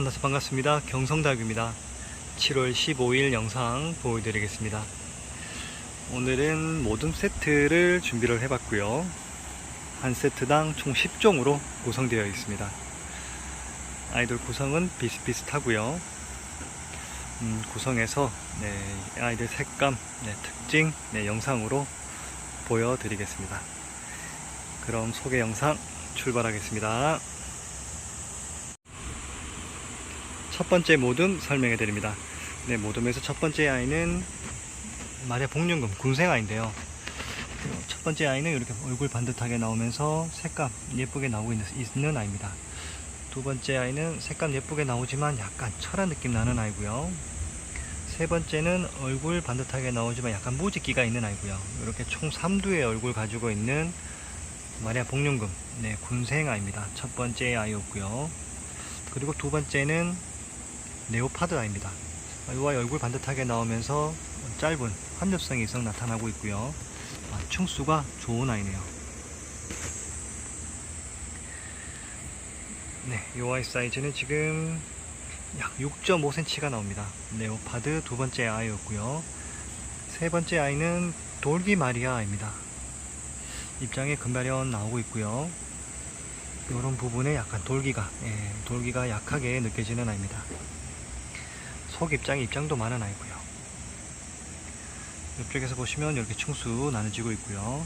만나서 반갑습니다. 경성닭입니다. 7월 15일 영상 보여드리겠습니다. 오늘은 모둠 세트를 준비를 해봤고요. 한 세트당 총 10종으로 구성되어 있습니다. 아이들 구성은 비슷비슷하고요. 음, 구성해서 네, 아이들 색감, 네, 특징 네, 영상으로 보여드리겠습니다. 그럼 소개 영상 출발하겠습니다. 첫 번째 모둠 설명해 드립니다. 네, 모둠에서 첫 번째 아이는 마리아 복륜금 군생 아이인데요. 첫 번째 아이는 이렇게 얼굴 반듯하게 나오면서 색감 예쁘게 나오고 있는, 있는 아이입니다. 두 번째 아이는 색감 예쁘게 나오지만 약간 철한 느낌 나는 아이고요. 세 번째는 얼굴 반듯하게 나오지만 약간 무지기가 있는 아이고요. 이렇게 총 3두의 얼굴 가지고 있는 마리아 복륜금 네, 군생 아이입니다. 첫 번째 아이였고요. 그리고 두 번째는 네오파드 아이입니다. 이 아이 얼굴 반듯하게 나오면서 짧은 환엽성이 이성 나타나고 있고요. 아, 충수가 좋은 아이네요. 네, 이 아이 사이즈는 지금 약 6.5cm가 나옵니다. 네오파드 두 번째 아이였고요. 세 번째 아이는 돌기 마리아 아이입니다. 입장에 금발현 나오고 있고요. 이런 부분에 약간 돌기가, 예, 돌기가 약하게 느껴지는 아이입니다. 속 입장에 입장도 많은 아이고요. 이쪽에서 보시면 이렇게 충수 나눠지고 있고요.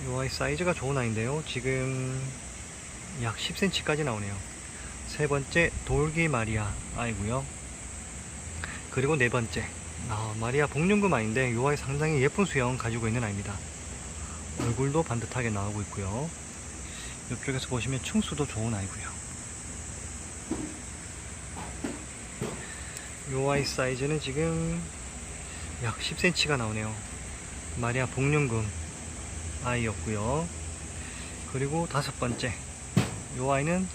이 아이 사이즈가 좋은 아이인데요. 지금 약 10cm까지 나오네요. 세 번째 돌기 마리아 아이고요. 그리고 네 번째 아, 마리아 복륜금 아이인데 이 아이 상당히 예쁜 수영 가지고 있는 아이입니다. 얼굴도 반듯하게 나오고 있고요. 이쪽에서 보시면 충수도 좋은 아이고요. 이 아이 사이즈는 지금 약 10cm가 나오네요. 마리아 복륜금 아이였고요. 그리고 다섯 번째 이 아이는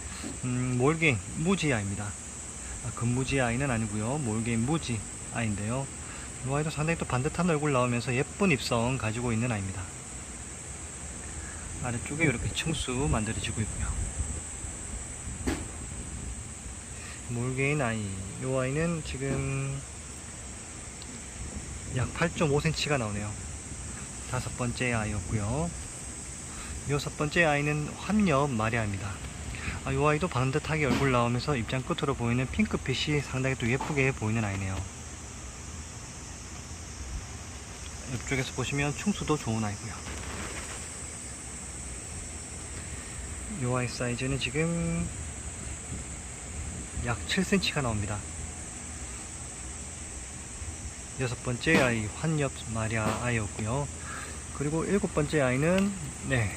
음, 몰개인 무지 아이입니다. 아, 금무지 아이는 아니고요. 몰개인 무지 아이인데요. 이 아이도 상당히 또 반듯한 얼굴 나오면서 예쁜 입성 가지고 있는 아이입니다. 아래쪽에 이렇게 층수 만들어지고 있고요. 몰개인 아이. 이 아이는 지금 약 8.5cm가 나오네요. 다섯 번째 아이였고요. 여섯 번째 아이는 환엽 마리아입니다. 아, 이 아이도 반듯하게 얼굴 나오면서 입장 끝으로 보이는 핑크빛이 상당히 또 예쁘게 보이는 아이네요. 이쪽에서 보시면 충수도 좋은 아이고요. 이 아이 사이즈는 지금 약 7cm가 나옵니다. 여섯 번째 아이 환엽 마리아 아이였고요. 그리고 일곱 번째 아이는 네,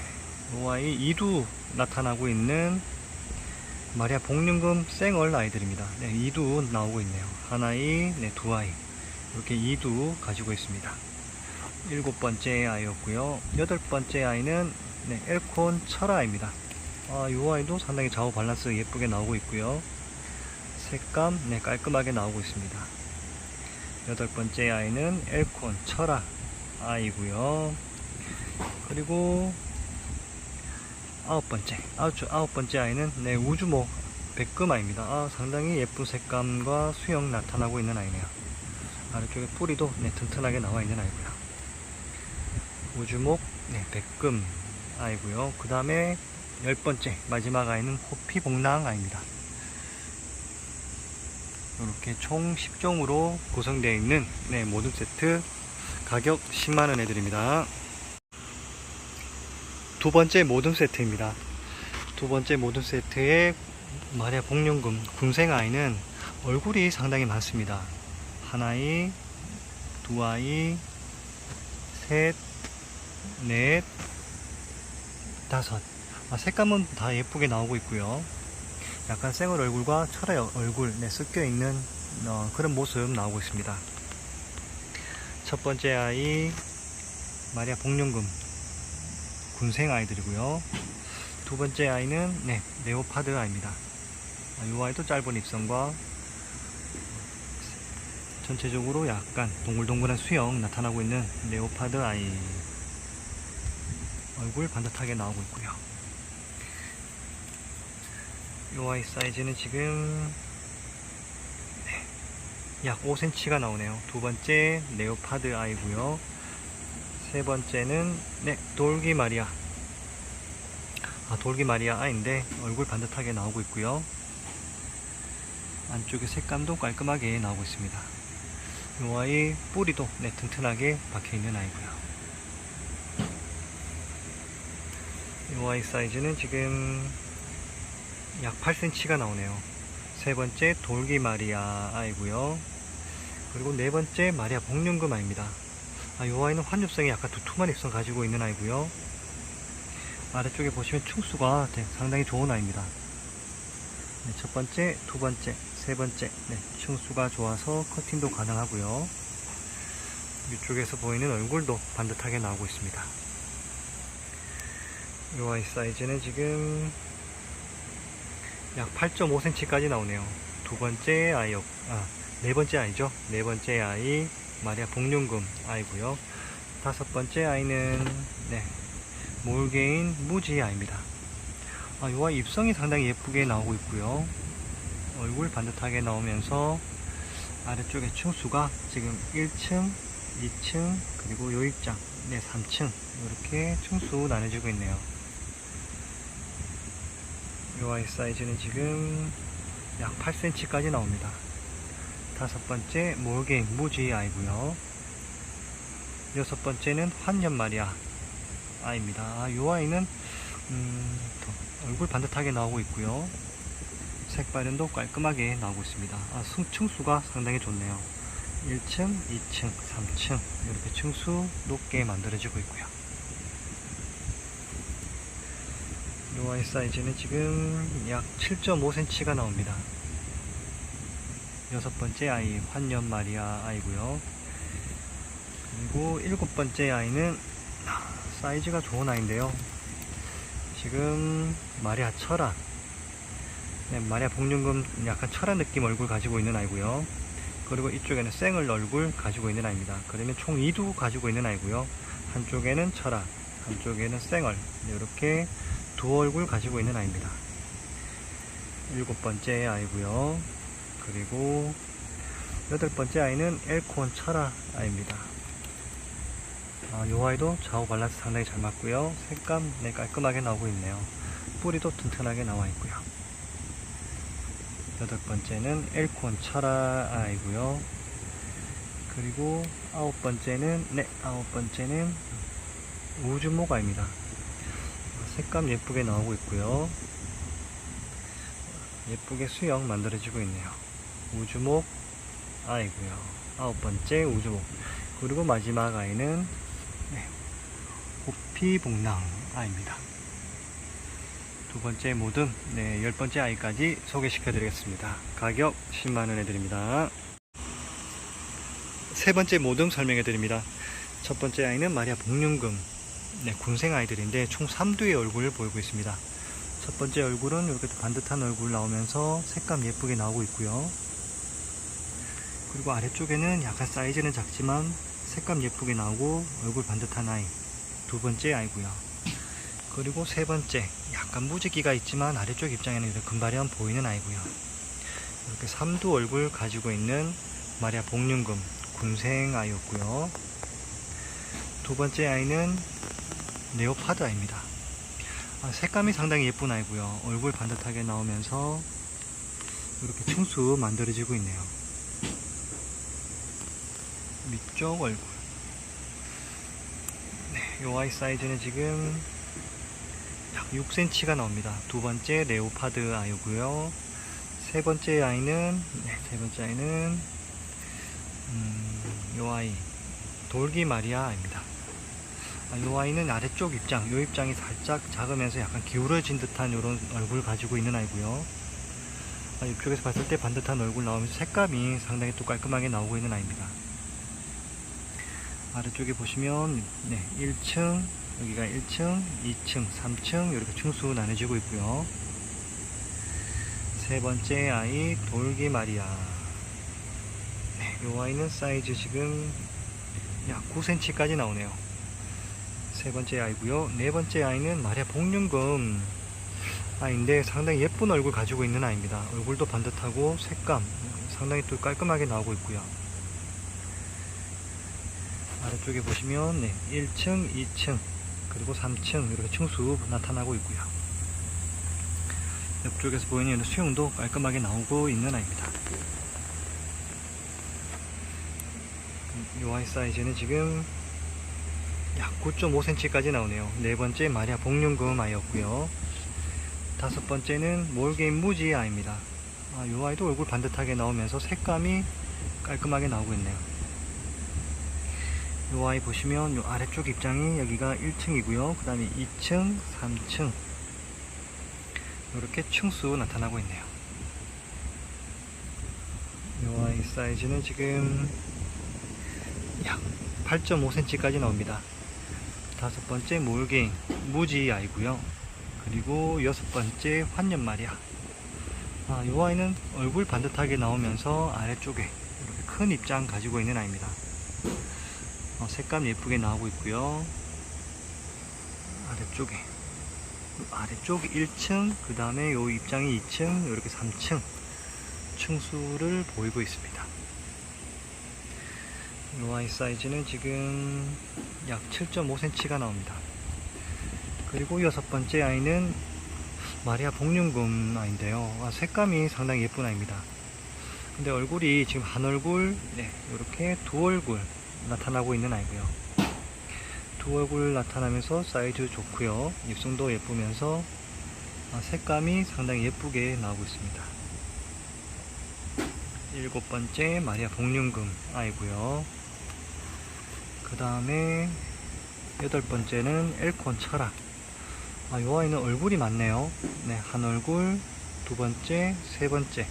이 아이 이두 나타나고 있는 마리아 복륜금 생얼 아이들입니다. 네, 이두 나오고 있네요. 한 아이, 네, 두 아이 이렇게 이두 가지고 있습니다. 일곱 번째 아이였고요. 여덟 번째 아이는 네, 엘콘 철아입니다. 아, 이 아이도 상당히 좌우 밸런스 예쁘게 나오고 있고요. 색감 네, 깔끔하게 나오고 있습니다. 여덟 번째 아이는 엘콘 철아 아이고요. 그리고 아홉 번째 아홉, 아홉 번째 아이는 네, 우주목 백금아입니다. 아, 상당히 예쁜 색감과 수영 나타나고 있는 아이네요. 아래쪽에 뿌리도 네, 튼튼하게 나와 있는 아이고요. 우주목 네, 백금 아이고요. 그 다음에 열 번째 마지막 아이는 호피복랑 아이입니다. 이렇게 총 10종으로 구성되어 있는 네, 모든 세트 가격 10만원 해드립니다. 두 번째 모든 세트입니다. 두 번째 모든 세트의 마리아 복륜금 군생 아이는 얼굴이 상당히 많습니다. 하나이, 두 아이, 셋, 넷, 다섯. 아, 색감은 다 예쁘게 나오고 있고요. 약간 생얼 얼굴과 철의 얼굴 네, 섞여 있는 어, 그런 모습 나오고 있습니다. 첫 번째 아이 마리아 복륜금 군생 아이들이고요. 두 번째 아이는 네, 네오파드 아이입니다. 아, 이 아이도 짧은 입성과 전체적으로 약간 동글동글한 수영 나타나고 있는 네오파드 아이 얼굴 반듯하게 나오고 있고요. 요 아이 사이즈는 지금 네, 약 5cm가 나오네요. 두 번째 네오파드 아이고요. 세 번째는 네 돌기 마리아. 아 돌기 마리아 아이인데 얼굴 반듯하게 나오고 있고요. 안쪽에 색감도 깔끔하게 나오고 있습니다. 요 아이 뿌리도 네, 튼튼하게 박혀 있는 아이고요. 요 아이 사이즈는 지금 약 8cm가 나오네요. 세 번째 돌기 마리아 아이고요. 그리고 네 번째 마리아 복륜금 아입니다. 아, 요 아이는 환엽성이 약간 두툼한 입성 가지고 있는 아이고요. 아래쪽에 보시면 충수가 네, 상당히 좋은 아이입니다. 네, 첫 번째, 두 번째, 세 번째, 네, 충수가 좋아서 커팅도 가능하고요. 이쪽에서 보이는 얼굴도 반듯하게 나오고 있습니다. 이 아이 사이즈는 지금 약 8.5cm까지 나오네요. 두 번째 아이, 아, 네 번째 아이죠. 네 번째 아이, 마리아 복륜금 아이고요. 다섯 번째 아이는, 네, 몰개인 무지 아이입니다. 아, 이 아이 입성이 상당히 예쁘게 나오고 있고요. 얼굴 반듯하게 나오면서 아래쪽에 층수가 지금 1층, 2층, 그리고 요 입장, 네, 3층 이렇게 층수 나눠지고 있네요. 요 아이 사이즈는 지금 약 8cm까지 나옵니다. 다섯 번째 몰개인 무지 아이고요. 여섯 번째는 환년 마리아 아이입니다. 아, 요 아이는 음, 더 얼굴 반듯하게 나오고 있고요. 색발현도 깔끔하게 나오고 있습니다. 아, 승, 층수가 상당히 좋네요. 1층, 2층, 3층 이렇게 층수 높게 만들어지고 있고요. 요 아이 사이즈는 지금 약 7.5cm가 나옵니다. 여섯 번째 아이 환년 마리아 아이고요. 그리고 일곱 번째 아이는 사이즈가 좋은 아이인데요. 지금 마리아 철아 네, 마리아 복륜금 약간 철한 느낌 얼굴 가지고 있는 아이고요. 그리고 이쪽에는 생얼 얼굴 가지고 있는 아이입니다. 그러면 총 2두 가지고 있는 아이고요. 한쪽에는 철아, 한쪽에는 생얼 이렇게 두 얼굴 가지고 있는 아이입니다. 일곱 번째 아이고요. 그리고 여덟 번째 아이는 엘콘 철아 아이입니다. 아, 요 아이도 좌우 밸런스 상당히 잘 맞고요. 색감 네, 깔끔하게 나오고 있네요. 뿌리도 튼튼하게 나와 있고요. 여덟 번째는 엘콘 철아 아이고요. 그리고 아홉 번째는 네 아홉 번째는 우주목 아입니다. 색감 예쁘게 나오고 있고요. 예쁘게 수영 만들어지고 있네요. 우주목 아이고요. 아홉 번째 우주목. 그리고 마지막 아이는 네, 호피복랑 아입니다. 두 번째 모듬, 네, 열 번째 아이까지 소개시켜 드리겠습니다. 가격 10만원에 드립니다. 세 번째 모듬 설명해 드립니다. 첫 번째 아이는 마리아 복륜금, 네, 군생 아이들인데 총 3두의 얼굴을 보이고 있습니다. 첫 번째 얼굴은 이렇게 반듯한 얼굴 나오면서 색감 예쁘게 나오고 있고요. 그리고 아래쪽에는 약간 사이즈는 작지만 색감 예쁘게 나오고 얼굴 반듯한 아이. 두 번째 아이고요. 그리고 세 번째, 약간 무지기가 있지만 아래쪽 입장에는 이렇게 금발현 보이는 아이고요. 이렇게 삼두 얼굴 가지고 있는 마리아 복륜금 군생 아이였고요. 두 번째 아이는 네오파드 아이입니다. 아, 색감이 상당히 예쁜 아이고요. 얼굴 반듯하게 나오면서 이렇게 층수 만들어지고 있네요. 위쪽 얼굴. 네, 요 아이 사이즈는 지금 약 6cm가 나옵니다. 두 번째 레오파드 아이고요. 세 번째 아이는 네, 세 번째 아이는 음, 요 아이 돌기 마리아입니다. 아, 요 아이는 아래쪽 입장, 요 입장이 살짝 작으면서 약간 기울어진 듯한 이런 얼굴 가지고 있는 아이고요. 아, 이쪽에서 봤을 때 반듯한 얼굴 나오면서 색감이 상당히 또 깔끔하게 나오고 있는 아이입니다. 아래쪽에 보시면 네, 1층, 여기가 1층, 2층, 3층 이렇게 층수 나눠지고 있고요. 세 번째 아이 돌기 마리아. 네, 이 아이는 사이즈 지금 약 9cm까지 나오네요. 세 번째 아이고요. 네 번째 아이는 마리아 복륜금. 아이인데 상당히 예쁜 얼굴 가지고 있는 아이입니다. 얼굴도 반듯하고 색감 상당히 또 깔끔하게 나오고 있고요. 아래쪽에 보시면 네, 1층, 2층, 그리고 3층 이렇게 층수 나타나고 있고요. 옆쪽에서 보이는 수영도 깔끔하게 나오고 있는 아이입니다. 이 아이 사이즈는 지금 약 9.5cm까지 나오네요. 네 번째 마리아 복륜금 아이였고요. 다섯 번째는 몰게임 무지 아이입니다. 아, 이 아이도 얼굴 반듯하게 나오면서 색감이 깔끔하게 나오고 있네요. 이 아이 보시면 이 아래쪽 입장이 여기가 1층이고요. 그 다음에 2층, 3층 이렇게 층수 나타나고 있네요. 이 아이 사이즈는 지금 약 8.5cm까지 나옵니다. 다섯 번째 몰게임 무지 아이고요. 그리고 여섯 번째 환년말이야. 아, 이 아이는 얼굴 반듯하게 나오면서 아래쪽에 이렇게 큰 입장 가지고 있는 아이입니다. 어, 색감 예쁘게 나오고 있고요. 아래쪽에 아래쪽 1층, 그 다음에 요 입장이 2층, 이렇게 3층 층수를 보이고 있습니다. 이 아이 사이즈는 지금 약 7.5cm가 나옵니다. 그리고 여섯 번째 아이는 마리아 복륜금 아이인데요. 아, 색감이 상당히 예쁜 아이입니다. 근데 얼굴이 지금 한 얼굴, 네, 이렇게 두 얼굴 나타나고 있는 아이고요. 두 얼굴 나타나면서 사이즈 좋고요. 입술도 예쁘면서 아, 색감이 상당히 예쁘게 나오고 있습니다. 일곱 번째 마리아 복륜금 아이고요. 그 다음에 여덟 번째는 엘콘 철학. 아, 요 아이는 얼굴이 많네요. 네, 한 얼굴, 두 번째, 세 번째.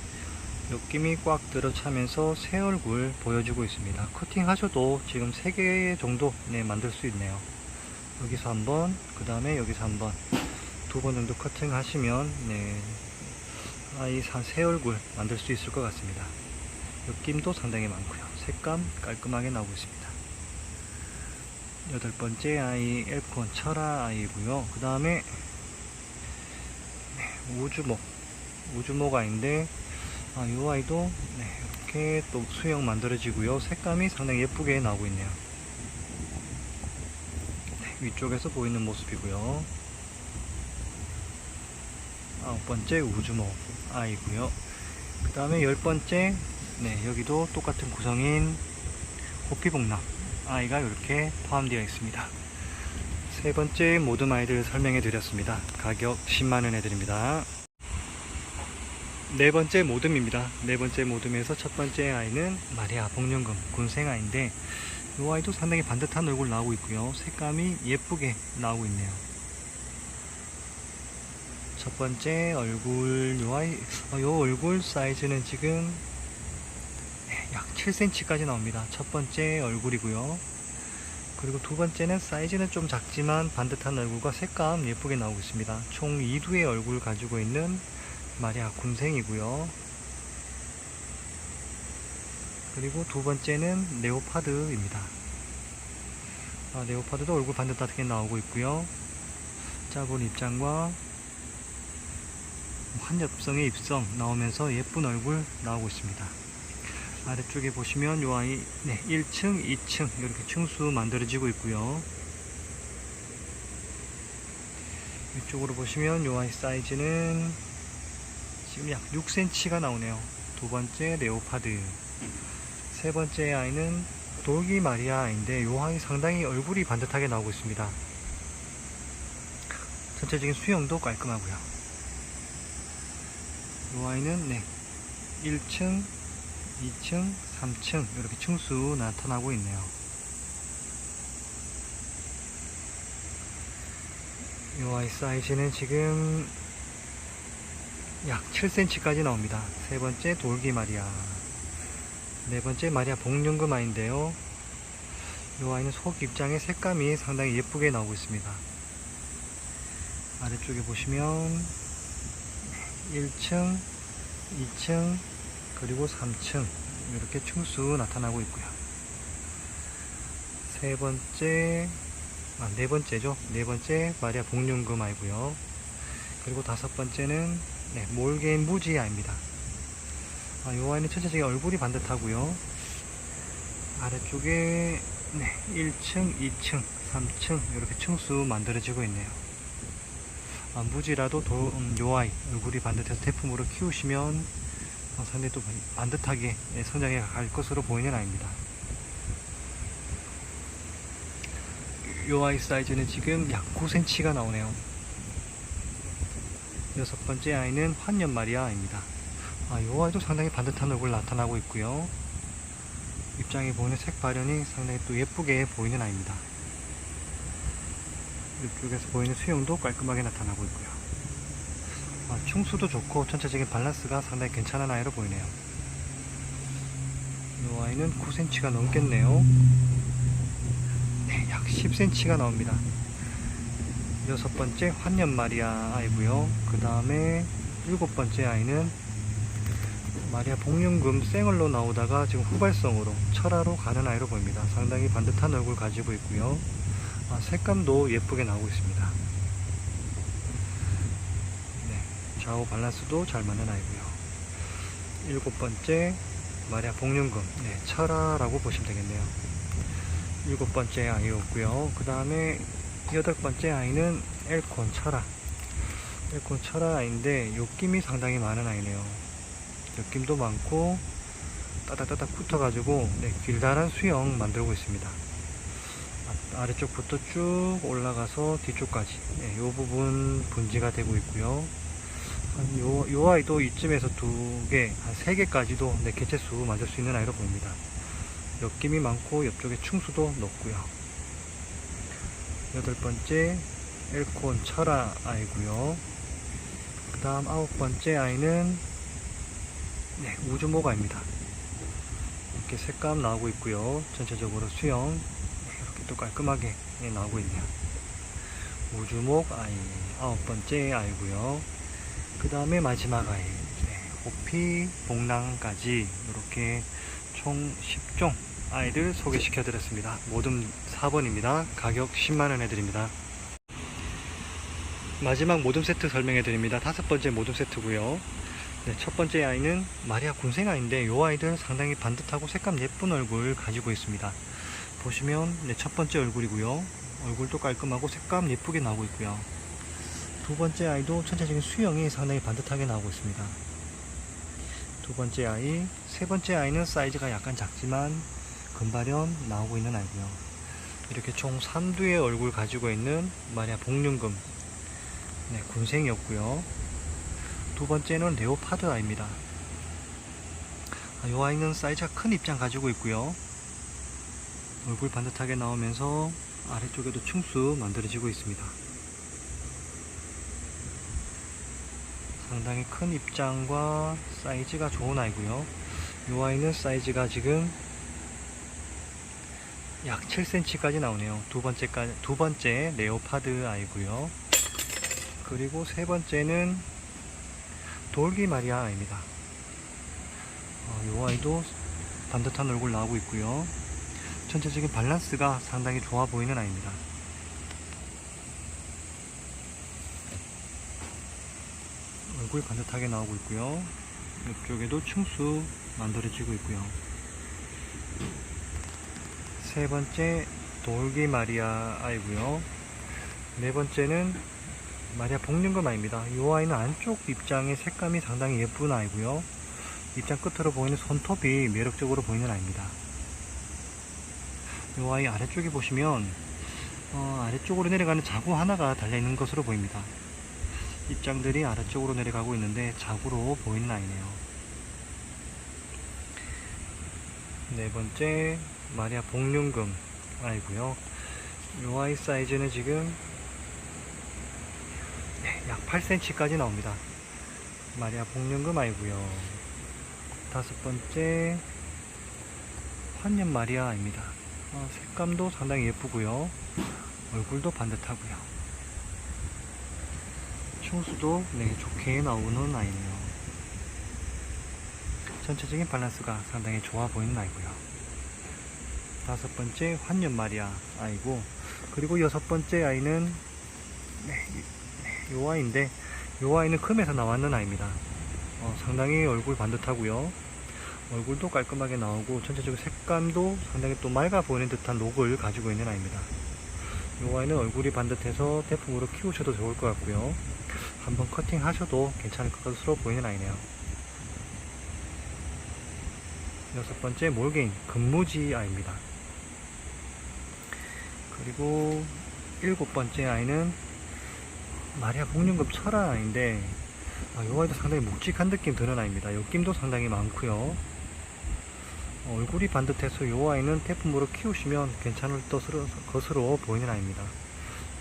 느낌이 꽉 들어차면서 새 얼굴 보여주고 있습니다. 커팅 하셔도 지금 세개 정도 네, 만들 수 있네요. 여기서 한 번, 그 다음에 여기서 한 번, 두 번 정도 커팅 하시면 네, 아이 새 얼굴 만들 수 있을 것 같습니다. 느낌도 상당히 많고요. 색감 깔끔하게 나오고 있습니다. 여덟 번째 아이 엘콘 철아 아이고요. 그 다음에 네, 우주목 우주목 아이인데 아, 이 아이도 네, 이렇게 또 수영 만들어지고요. 색감이 상당히 예쁘게 나오고 있네요. 네, 위쪽에서 보이는 모습이고요. 아홉 번째 우주목 아이고요. 그 다음에 열 번째 네, 여기도 똑같은 구성인 호피복남 아이가 이렇게 포함되어 있습니다. 세 번째 모든 아이들 설명해 드렸습니다. 가격 10만원 해드립니다. 네 번째 모듬입니다. 네 번째 모듬에서 첫 번째 아이는 마리아 복륜금 군생아인데 이 아이도 상당히 반듯한 얼굴 나오고 있고요. 색감이 예쁘게 나오고 있네요. 첫 번째 얼굴 요 아이 어, 요 얼굴 사이즈는 지금 네, 약 7cm까지 나옵니다. 첫 번째 얼굴이고요. 그리고 두 번째는 사이즈는 좀 작지만 반듯한 얼굴과 색감 예쁘게 나오고 있습니다. 총 2두의 얼굴 가지고 있는 마리아 군생이고요. 그리고 두 번째는 네오파드입니다. 아, 네오파드도 얼굴 반듯하게 나오고 있고요. 작은 입장과 환엽성의 입성 나오면서 예쁜 얼굴 나오고 있습니다. 아래쪽에 보시면 요 아이 네, 1층, 2층 이렇게 층수 만들어지고 있고요. 이쪽으로 보시면 요 아이 사이즈는 지금 약 6cm가 나오네요. 두 번째 레오파드. 세 번째 아이는 돌기 마리아인데 요 아이 상당히 얼굴이 반듯하게 나오고 있습니다. 전체적인 수영도 깔끔하고요. 요 아이는 네 1층, 2층, 3층 이렇게 층수 나타나고 있네요. 요 아이 사이즈는 지금 약 7cm까지 나옵니다. 세 번째 돌기 마리아. 네 번째 마리아 복륜금 아인데요. 이 아이는 속 입장의 색감이 상당히 예쁘게 나오고 있습니다. 아래쪽에 보시면 1층, 2층, 그리고 3층 이렇게 층수 나타나고 있고요. 세 번째, 아, 네 번째죠. 네 번째 마리아 복륜금 아이고요. 그리고 다섯 번째는 네, 몰개인 무지 아입니다. 아, 요 아이는 전체적인 얼굴이 반듯하고요. 아래쪽에 네, 1층, 2층, 3층 이렇게 층수 만들어지고 있네요. 아, 무지라도 도, 음, 요 아이 얼굴이 반듯해서 태풍으로 키우시면 어, 상당히 또 반듯하게 예, 성장해 갈 것으로 보이는 아이입니다. 요 아이 사이즈는 지금 약 9cm가 나오네요. 여섯 번째 아이는 환년 마리 아입니다. 아, 요 아이도 상당히 반듯한 얼굴 나타나고 있고요. 입장에 보이는 색 발현이 상당히 또 예쁘게 보이는 아이입니다. 이쪽에서 보이는 수영도 깔끔하게 나타나고 있고요. 아, 충수도 좋고 전체적인 밸런스가 상당히 괜찮은 아이로 보이네요. 이 아이는 9cm가 넘겠네요. 네, 약 10cm가 나옵니다. 여섯 번째 환년 마리아 아이고요. 그 다음에 일곱 번째 아이는 마리아 복륜금 생얼로 나오다가 지금 후발성으로 철화로 가는 아이로 보입니다. 상당히 반듯한 얼굴 가지고 있고요. 아, 색감도 예쁘게 나오고 있습니다. 네, 좌우 밸런스도 잘 맞는 아이고요. 일곱 번째 마리아 복륜금 네, 철화라고 보시면 되겠네요. 일곱 번째 아이였고요. 그 다음에 여덟 번째 아이는 엘콘 철화. 엘콘 철화 아이인데 욕김이 상당히 많은 아이네요. 느낌도 많고 따닥따닥 붙어가지고 네, 길다란 수영 만들고 있습니다. 아- 아래쪽부터 쭉 올라가서 뒤쪽까지 네, 요 부분 분지가 되고 있고요. 한 요, 요 아이도 이쯤에서 두 개, 한 세 개까지도 네, 개체수 만들 수 있는 아이로 보입니다. 엮임이 많고 옆쪽에 충수도 높고요. 여덟 번째 엘콘 철아 아이고요. 그 다음 아홉 번째 아이는 네, 우주모가입니다. 이렇게 색감 나오고 있고요. 전체적으로 수영 네, 이렇게 또 깔끔하게 네, 나오고 있네요. 우주목 아이 아홉 번째 아이고요. 그 다음에 마지막 아이 네, 호피 복랑까지 이렇게 총 10종 아이들 소개시켜 드렸습니다. 모든 4번입니다. 가격 10만원 해드립니다. 마지막 모둠 세트 설명해 드립니다. 다섯 번째 모둠 세트고요. 네, 첫 번째 아이는 마리아 군생 아이인데 이 아이들 상당히 반듯하고 색감 예쁜 얼굴 가지고 있습니다. 보시면 네, 첫 번째 얼굴이고요. 얼굴도 깔끔하고 색감 예쁘게 나오고 있고요. 두 번째 아이도 전체적인 수영이 상당히 반듯하게 나오고 있습니다. 두 번째 아이, 세 번째 아이는 사이즈가 약간 작지만 금발현 나오고 있는 아이고요. 이렇게 총 3두의 얼굴 가지고 있는 마리아 복륜금 네, 군생이었고요. 두 번째는 레오파드 아이입니다. 아, 이 아이는 사이즈가 큰 입장 가지고 있고요. 얼굴 반듯하게 나오면서 아래쪽에도 충수 만들어지고 있습니다. 상당히 큰 입장과 사이즈가 좋은 아이고요. 이 아이는 사이즈가 지금 약 7cm까지 나오네요. 두 번째까지 두 번째 레오파드 아이고요. 그리고 세 번째는 돌기 마리아 아이입니다. 어, 이 아이도 반듯한 얼굴 나오고 있고요. 전체적인 밸런스가 상당히 좋아 보이는 아이입니다. 얼굴 반듯하게 나오고 있고요. 이쪽에도 충수 만들어지고 있고요. 세 번째 돌기 마리아 아이고요. 네 번째는 마리아 복륜금 아이입니다. 이 아이는 안쪽 입장의 색감이 상당히 예쁜 아이고요. 입장 끝으로 보이는 손톱이 매력적으로 보이는 아이입니다. 이 아이 아래쪽에 보시면 어, 아래쪽으로 내려가는 자구 하나가 달려있는 것으로 보입니다. 입장들이 아래쪽으로 내려가고 있는데 자구로 보이는 아이네요. 네 번째 마리아 복륜금 아이고요. 이 아이 사이즈는 지금 네, 약 8cm까지 나옵니다. 마리아 복륜금 아이고요. 다섯 번째 환년 마리아입니다. 어, 색감도 상당히 예쁘고요. 얼굴도 반듯하고요. 충수도 네, 좋게 나오는 아이네요. 전체적인 밸런스가 상당히 좋아 보이는 아이고요. 다섯 번째 환년 마리아 아이고 그리고 여섯 번째 아이는 네, 요 아이인데 요 아이는 금에서 나왔는 아이입니다. 어, 상당히 얼굴 반듯하고요. 얼굴도 깔끔하게 나오고 전체적으로 색감도 상당히 또 맑아 보이는 듯한 록을 가지고 있는 아이입니다. 요 아이는 얼굴이 반듯해서 대품으로 키우셔도 좋을 것 같고요. 한번 커팅 하셔도 괜찮을 것으로 보이는 아이네요. 여섯 번째 몰개인 금무지 아이입니다. 그리고 일곱 번째 아이는 마리아 복륜급 철아 아이인데 아, 이 아이도 상당히 묵직한 느낌 드는 아이입니다. 옆김도 상당히 많고요. 어, 얼굴이 반듯해서 이 아이는 태품으로 키우시면 괜찮을 것으로 보이는 아이입니다.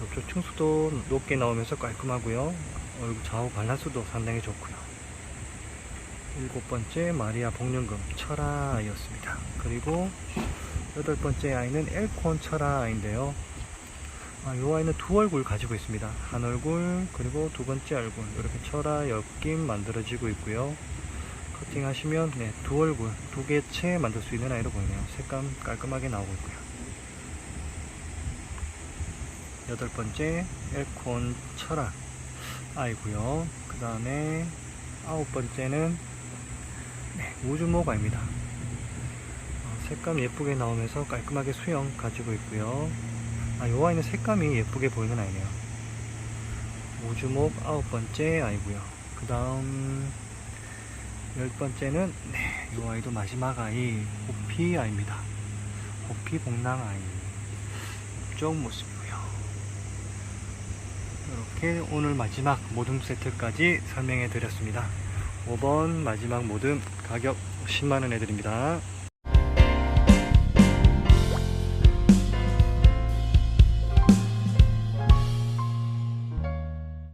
옆쪽 층수도 높게 나오면서 깔끔하고요. 얼굴 좌우 밸런스도 상당히 좋고요. 일곱 번째 마리아 복륜금 철아 아이였습니다. 그리고 여덟 번째 아이는 엘콘 철아 아이인데요. 아, 이 아이는 두 얼굴 가지고 있습니다. 한 얼굴 그리고 두 번째 얼굴 이렇게 철아 엮임 만들어지고 있고요. 커팅하시면 네, 두 얼굴 두 개체 만들 수 있는 아이로 보이네요. 색감 깔끔하게 나오고 있고요. 여덟 번째 엘콘 철아 아이고요. 그 다음에 아홉 번째는 네, 우주모가입니다. 어, 색감 예쁘게 나오면서 깔끔하게 수영 가지고 있고요. 아, 요 아이는 색감이 예쁘게 보이는 아이네요. 우주목 아홉 번째 아이고요. 그 다음 열 번째는 네, 요 아이도 마지막 아이 호피 아이입니다. 호피 복랑 아이 이쪽 모습 이렇게 오늘 마지막 모듬 세트까지 설명해 드렸습니다. 5번 마지막 모듬 가격 10만원 해드립니다.